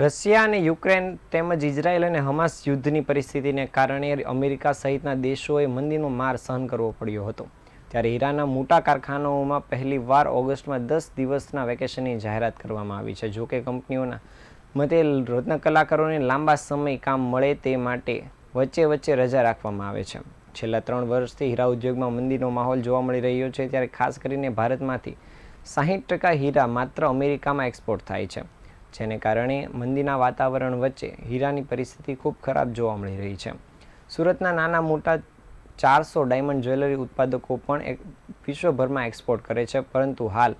Russia અને Ukraine તેમજ Israel અને હમાસ યુદ્ધની પરિસ્થિતિને કારણે અમેરિકા સહિતના દેશોએ મંદીનો માર સહન કરવો પડ્યો હતો. ત્યારે હીરાના મોટા કારખાનાઓમાં પહેલી વાર ઓગસ્ટમાં દસ દિવસના વેકેશનની જાહેરાત કરવામાં આવી છે. જોકે કંપનીઓના મતે રત્ન કલાકારોને લાંબા સમય કામ મળે તે માટે વચ્ચે વચ્ચે રજા રાખવામાં આવે છે. છેલ્લા ત્રણ વર્ષથી હીરા ઉદ્યોગમાં મંદીનો માહોલ જોવા મળી રહ્યો છે. ત્યારે ખાસ કરીને ભારતમાંથી સાહીઠ ટકા હીરા માત્ર અમેરિકામાં એક્સપોર્ટ થાય છે. જેને કારણે મંદીના વાતાવરણ વચ્ચે હીરાની પરિસ્થિતિ ખૂબ ખરાબ જોવા મળી રહી છે. સુરતના નાના મોટા ચારસો ડાયમંડ જ્વેલરી ઉત્પાદકો પણ એક વિશ્વભરમાં એક્સપોર્ટ કરે છે, પરંતુ હાલ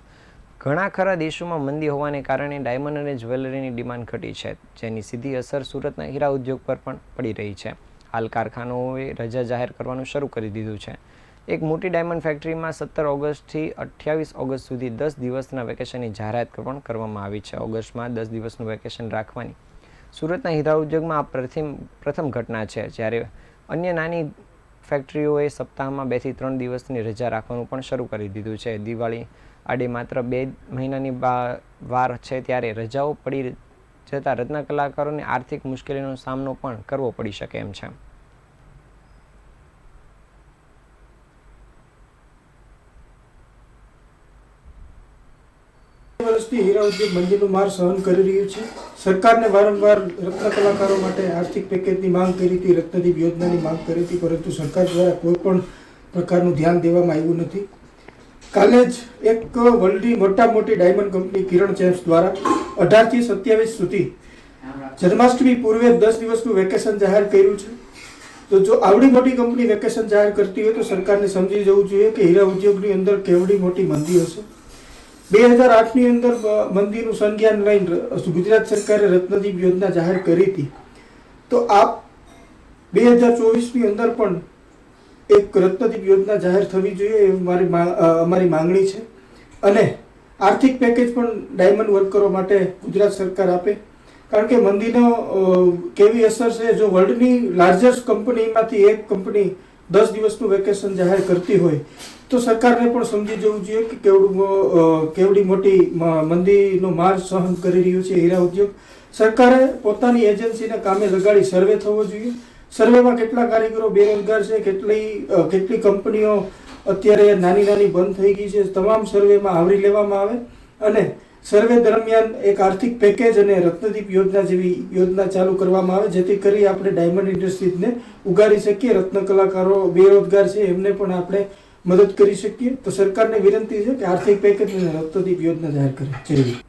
ઘણા ખરા દેશોમાં મંદી હોવાને કારણે ડાયમંડ અને જ્વેલરીની ડિમાન્ડ ઘટી છે, જેની સીધી અસર સુરતના હીરા ઉદ્યોગ પર પણ પડી રહી છે. હાલ કારખાનાઓએ રજા જાહેર કરવાનું શરૂ કરી દીધું છે. એક મોટી ડાયમંડ ફેક્ટરીમાં સત્તર ઓગસ્ટથી અઠ્યાવીસ ઓગસ્ટ સુધી દસ દિવસના વેકેશનની જાહેરાત પણ કરવામાં આવી છે. ઓગસ્ટમાં દસ દિવસનું વેકેશન રાખવાની. સુરતના હીરા ઉદ્યોગમાં આ પ્રથમ પ્રથમ ઘટના છે, જ્યારે અન્ય નાની ફેક્ટરીઓએ સપ્તાહમાં બેથી ત્રણ દિવસની રજા રાખવાનું પણ શરૂ કરી દીધું છે. દિવાળી આડે માત્ર બે મહિનાની વાર છે ત્યારે રજાઓ પડી જતાં રત્ન કલાકારોને આર્થિક મુશ્કેલીનો સામનો પણ કરવો પડી શકે એમ છે. વર્ષથી હીરા ઉદ્યોગ મંદીનું માર સહન કરી રહ્યું છે. સરકારને વારંવાર રત્ન કલાકારો માટે આર્થિક પેકેજની માંગ કરી હતી, રત્નદીપ યોજનાની માંગ કરી હતી, પરંતુ સરકાર દ્વારા કોઈ પણ પ્રકારનું ધ્યાન દેવામાં આવ્યું નથી. કાલે જ એક વર્લ્ડની મોટા મોટી ડાયમંડ કંપની કિરણ ચેમ્સ દ્વારા અઢારથી સત્યાવીસ સુધી જન્માષ્ટમી પૂર્વે દસ દિવસનું વેકેશન જાહેર કર્યું છે. તો જો આવડી મોટી કંપની વેકેશન જાહેર કરતી હોય તો સરકારને સમજી જવું જોઈએ કે હીરા ઉદ્યોગની અંદર કેવડી મોટી મંદી હશે. બે હજાર આઠની અંદર મંદિરનું સંજ્ઞાન લઈને ગુજરાત સરકારે રત્નદીપ યોજના જાહેર કરી હતી. તો આ બે હજાર ચોવીસની અંદર પણ એક રત્નદીપ યોજના જાહેર થવી જોઈએ એ મારી અમારી માંગણી છે. અને આર્થિક પેકેજ પણ ડાયમંડ વર્કરો માટે ગુજરાત સરકાર આપે. કારણ કે મંદીનો કેવી અસર છે? જો વર્લ્ડની લાર્જેસ્ટ કંપનીમાંથી એક કંપની દસ દિવસનું વેકેશન જાહેર કરતી હોય, તો સરકારને પણ સમજી જવું જોઈએ કે કેવડું કેવડી મોટી મંદીનો માર સહન કરી રહ્યું છે હીરા ઉદ્યોગ. સરકારે પોતાની એજન્સીને કામે લગાડી સર્વે થવો જોઈએ. સર્વેમાં કેટલા કારીગરો બેરોજગાર છે, કેટલી કેટલી કંપનીઓ અત્યારે નાની નાની બંધ થઈ ગઈ છે, તમામ સર્વેમાં આવરી લેવામાં આવે. અને સર્વે દરમિયાન એક આર્થિક પેકેજ અને રત્નદીપ યોજના જેવી યોજના ચાલુ કરવામાં આવે, જેથી કરી આપણે ડાયમંડ ઇન્ડસ્ટ્રીઝને ઉગાડી શકીએ. રત્ન કલાકારો બેરોજગાર છે, એમને પણ આપણે મદદ કરી શકીએ. તો સરકારને વિનંતી છે કે આર્થિક પેકેજ અને રત્નદીપ યોજના જાહેર કરે. હિન્દ.